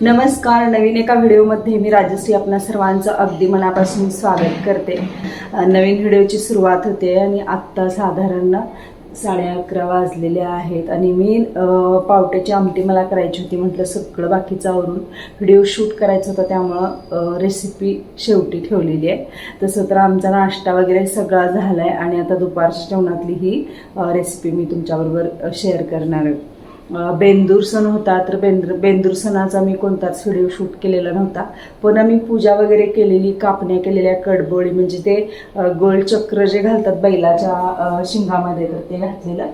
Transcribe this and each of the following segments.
नमस्कार. नवीन एका व्हिडिओमध्ये मी राजश्री आपणा सर्वांचं अगदी मनापासून स्वागत करते. नवीन व्हिडिओची सुरुवात होते आणि आत्ता साधारण साडे अकरा वाजलेले आहेत आणि मी पावट्याची आमटी मला करायची होती. म्हटलं सगळं बाकीचं आवरून व्हिडिओ शूट करायचा होता त्यामुळं रेसिपी शेवटी ठेवलेली आहे. तसं तर आमचा नाश्ता वगैरे सगळा झाला आहे आणि आता दुपारच्या जेवणातली ही रेसिपी मी तुमच्याबरोबर शेअर करणार आहे. बेंदूर सण होता तर बेंदूर बेंदूर सणाचा मी कोणताच व्हिडिओ शूट केलेला नव्हता. पण मी पूजा वगैरे केलेली कापण्या केलेल्या कडबोळी म्हणजे ते गोल चक्र जे घालतात बैलाच्या शिंगामध्ये तर ते घातलेलं.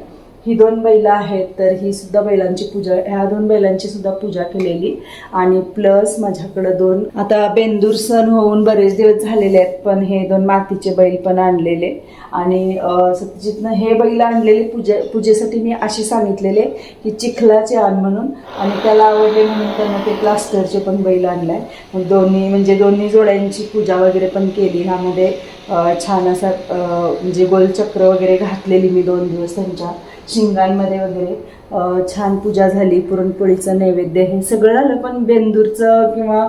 ही दोन बैलं आहेत तर ही सुद्धा बैलांची पूजा ह्या दोन बैलांची सुद्धा पूजा केलेली. आणि प्लस माझ्याकडं दोन आता बेंदूर सण होऊन बरेच दिवस झालेले आहेत पण हे दोन मातीचे बैल पण आणलेले. आणि सत्यजितनं हे बैल आणलेले पूजे पूजेसाठी मी अशी सांगितलेले की चिखलाचे आण म्हणून. आणि त्याला आवडले म्हणून त्यांना ते प्लास्टरचे पण बैल आणलाय. मग दोन्ही म्हणजे दोन्ही जोड्यांची पूजा वगैरे पण केली. ह्यामध्ये छान असा म्हणजे गोलचक्र वगैरे घातलेली मी दोन दिवस त्यांच्या. शिंगांमध्ये वगैरे छान पूजा झाली पुरणपोळीचं नैवेद्य हे सगळं झालं. पण बेंदूरचं किंवा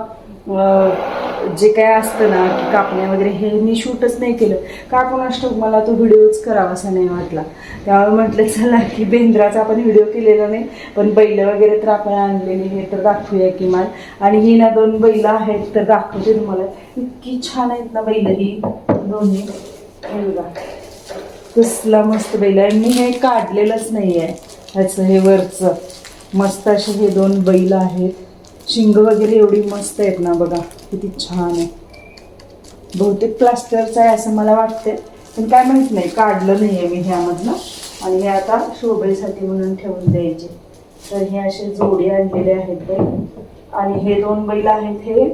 जे काय असतं ना की कापण्या वगैरे हे मी शूटच नाही केलं. का कोणास मला तो व्हिडिओच करावासा नाही वाटला. त्यामुळे म्हटलं चला की बेंद्राचा आपण व्हिडिओ केलेला नाही पण बैल वगैरे तर आपण आणलेली हे तर दाखवूया किमान आणि ही ना दोन बैल आहेत तर दाखवते तुम्हाला. इतकी छान आहेत ना बैल ही दोन्ही. बघा. कसला मस्त बैल. आहे मी हे काढलेलंच नाही आहे ह्याचं हे वरचं. मस्त असे हे दोन बैल आहेत. शिंग वगैरे एवढी मस्त आहेत ना बघा. किती छान आहे. बहुतेक प्लास्टरचं आहे असं मला वाटते पण काय माहीत नाही. काढलं नाही आहे मी ह्यामधनं. आणि हे आता शोभेसाठी म्हणून ठेवून द्यायचे. तर हे असे जोडे आणलेले आहेत बैल. आणि हे दोन बैल आहेत हे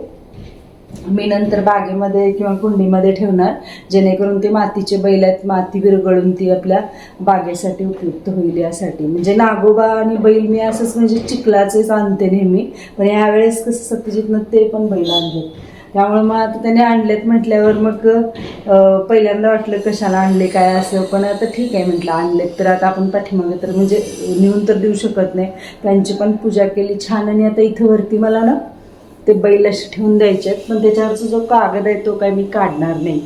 मी नंतर बागेमध्ये किंवा कुंडीमध्ये ठेवणार जेणेकरून ते मातीचे बैल आहेत माती विरघळून ती आपल्या बागेसाठी उपयुक्त होईल यासाठी. म्हणजे नागोबा आणि बैल मी असंच म्हणजे चिखलाचेच आणते नेहमी पण यावेळेस कसं सत्यजितनं ते पण बैल आणले त्यामुळे मग आता त्याने आणलेत म्हटल्यावर मग पहिल्यांदा वाटलं कशाला आणले काय असं पण आता ठीक आहे म्हटलं आणलेत तर आता आपण पाठीमागे तर म्हणजे नेऊन तर देऊ शकत नाही. त्यांची पण पूजा केली छान आणि आता इथं वरती मला ना ते बैल असे ठेवून द्यायचे आहेत. पण त्याच्यावरचा जो कागद आहे तो काय मी काढणार नाही.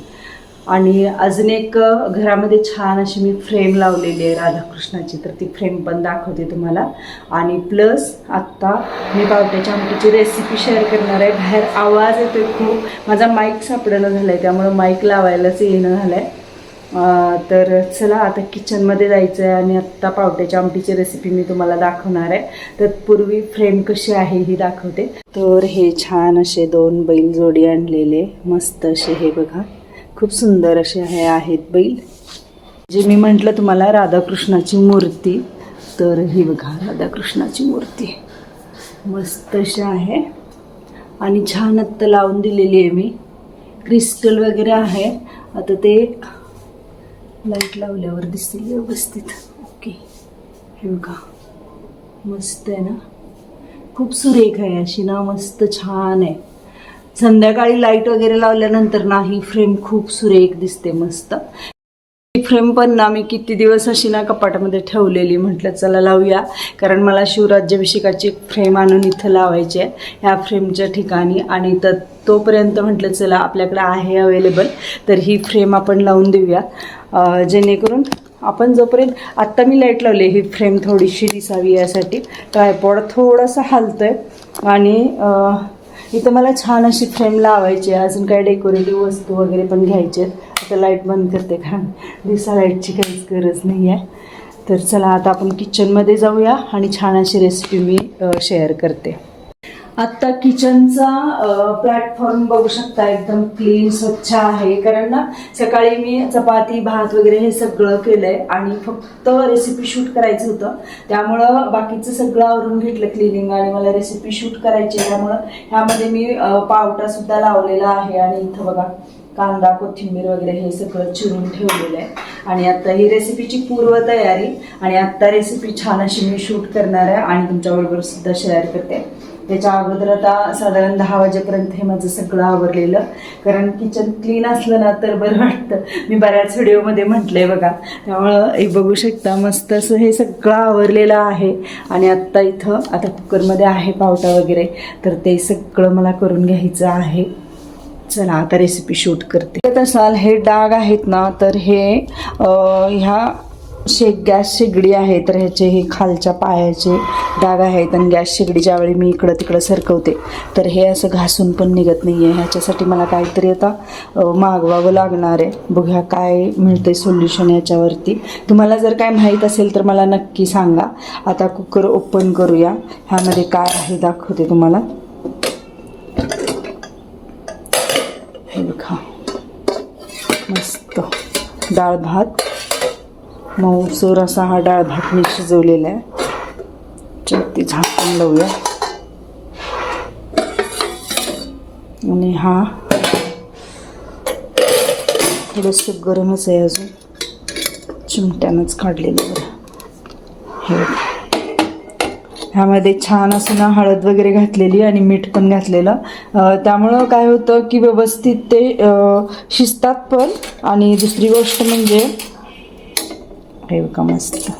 आणि अजून एक घरामध्ये छान अशी मी फ्रेम लावलेली आहे राधाकृष्णाची. तर ती फ्रेम पण दाखवते तुम्हाला. आणि प्लस आत्ता मी पावट्याच्या आमटीची रेसिपी शेअर करणार आहे. बाहेर आवाज येतोय खूप. माझा माईक सापडणं झाला आहे त्यामुळं माईक लावायलाच येणं झालं आहे तर चला आता किचनमध्ये जायचं आहे आणि आत्ता पावट्याच्या आमटीची रेसिपी मी तुम्हाला दाखवणार आहे. तत्पूर्वी फ्रेम कशी आहे ही दाखवते. तर हे छान असे दोन बैल जोडी आणलेले. मस्त असे हे बघा. खूप सुंदर असे हे आहेत बैल. जे मी म्हटलं तुम्हाला राधाकृष्णाची मूर्ती. तर ही बघा राधाकृष्णाची मूर्ती. मस्त अशी आहे. आणि छान आत्ता लावून दिलेली आहे मी. क्रिस्टल वगैरे आहे. आता ते लाइट लावल्यावर दिसतील व्यवस्थित. ओके हे बघा. मस्त आहे ना? खूप सुरेख आहे अशी ना मस्त छान आहे. संध्याकाळी लाइट वगैरे लावल्यानंतर ना ही फ्रेम खूप सुरेख दिसते मस्त. ही फ्रेम पण ना मी किती दिवस अशी ना कपाटामध्ये ठेवलेली म्हटलं चला लावूया. कारण मला शिवराज्याभिषेकाची फ्रेम आणून इथं लावायची आहे. ह्या फ्रेमच्या ठिकाणी. आणि तर तोपर्यंत म्हटलं चला आपल्याकडे आहे अवेलेबल तर ही फ्रेम आपण लावून देऊया. जेणेकरून आपण जोपर्यंत आत्ता मी लाइट लावली ही फ्रेम थोडीशी दिसावी यासाठी. ट्रायपॉड हालतो आहे आणि इथं मला छान अशी फ्रेम लावायची आहे. अजून काही डेकोरेटिव्ह वस्तू वगैरे पण घ्यायचे आहेत. आता लाइट बंद करते कारण दिवसा लाईटची काहीच गरज नाही आहे तर चला आता आपण किचनमध्ये जाऊया आणि छान अशी रेसिपी मी शेअर करते. आत्ता किचनचा प्लॅटफॉर्म बघू शकता एकदम क्लीन स्वच्छ आहे. कारण ना सकाळी मी चपाती भात वगैरे हे सगळं केलंय आणि फक्त रेसिपी शूट करायचं होतं. त्यामुळं बाकीचं सगळं आवरून घेतलं क्लिनिंग आणि मला रेसिपी शूट करायची आहे. त्यामुळं ह्यामध्ये मी पावटा सुद्धा लावलेला आहे आणि इथं बघा कांदा कोथिंबीर वगैरे हे सगळं चिरून ठेवलेलं आहे. आणि आता ही रेसिपीची पूर्व तयारी आणि आत्ता रेसिपी छान अशी मी शूट करणार आहे आणि तुमच्याबरोबर सुद्धा शेअर करते. त्याच्या अगोदर आता साधारण दहा वाजेपर्यंत हे माझं सगळं आवरलेलं. कारण किचन क्लीन असलं ना तर बरं वाटतं. मी बऱ्याच व्हिडिओमध्ये म्हटलंय बघा. त्यामुळं एक बघू शकता मस्त असं हे सगळं आवरलेलं आहे. आणि आत्ता इथं आता कुकरमध्ये आहे पावटा वगैरे. तर ते सगळं मला करून घ्यायचं आहे. चला आता रेसिपी शूट करते. असाल हे डाग आहेत ना तर हे ह्या शेक गॅस शेगडी आहे तर ह्याचे हे खालच्या पायाचे डाग आहेत आणि गॅस शेगडी ज्यावेळी मी इकडं तिकडं सरकवते तर हे असं घासून पण निघत नाही आहे ह्याच्यासाठी मला काहीतरी आता मागवावं लागणार आहे. बघूया काय मिळते सोल्युशन याच्यावरती तुम्हाला जर काय माहीत असेल तर मला नक्की सांगा. आता कुकर ओपन करूया. ह्यामध्ये काय आहे दाखवते तुम्हाला. हे बघा. मस्त. डाळ भात मऊसूर असा हा डाळ भात मी शिजवलेला आहे. ती झाकून लावूया. आणि हा थोडंसं गरमच आहे अजून. चिमट्यानंच काढलेलं बरं हे ह्यामध्ये छान असं ना हळद वगैरे घातलेली आणि मीठ पण घातलेलं. त्यामुळं काय होतं की व्यवस्थित ते शिजतात पण. आणि दुसरी गोष्ट म्हणजे हे मस्त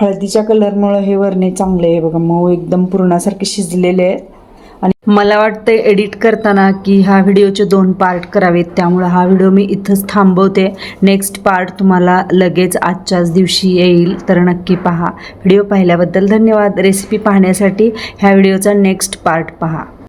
हळदीच्या कलरमुळं हे वरणे चांगले आहे बघा. मऊ एकदम पूर्णासारखे शिजलेले आहेत. आणि मला वाटतं एडिट करताना की ह्या व्हिडिओचे दोन पार्ट करावेत. त्यामुळं हा व्हिडिओ मी इथंच थांबवते. नेक्स्ट पार्ट तुम्हाला लगेच आजच्याच दिवशी येईल. तर नक्की पहा. व्हिडिओ पाहिल्याबद्दल धन्यवाद. रेसिपी पाहण्यासाठी ह्या व्हिडिओचा नेक्स्ट पार्ट पहा.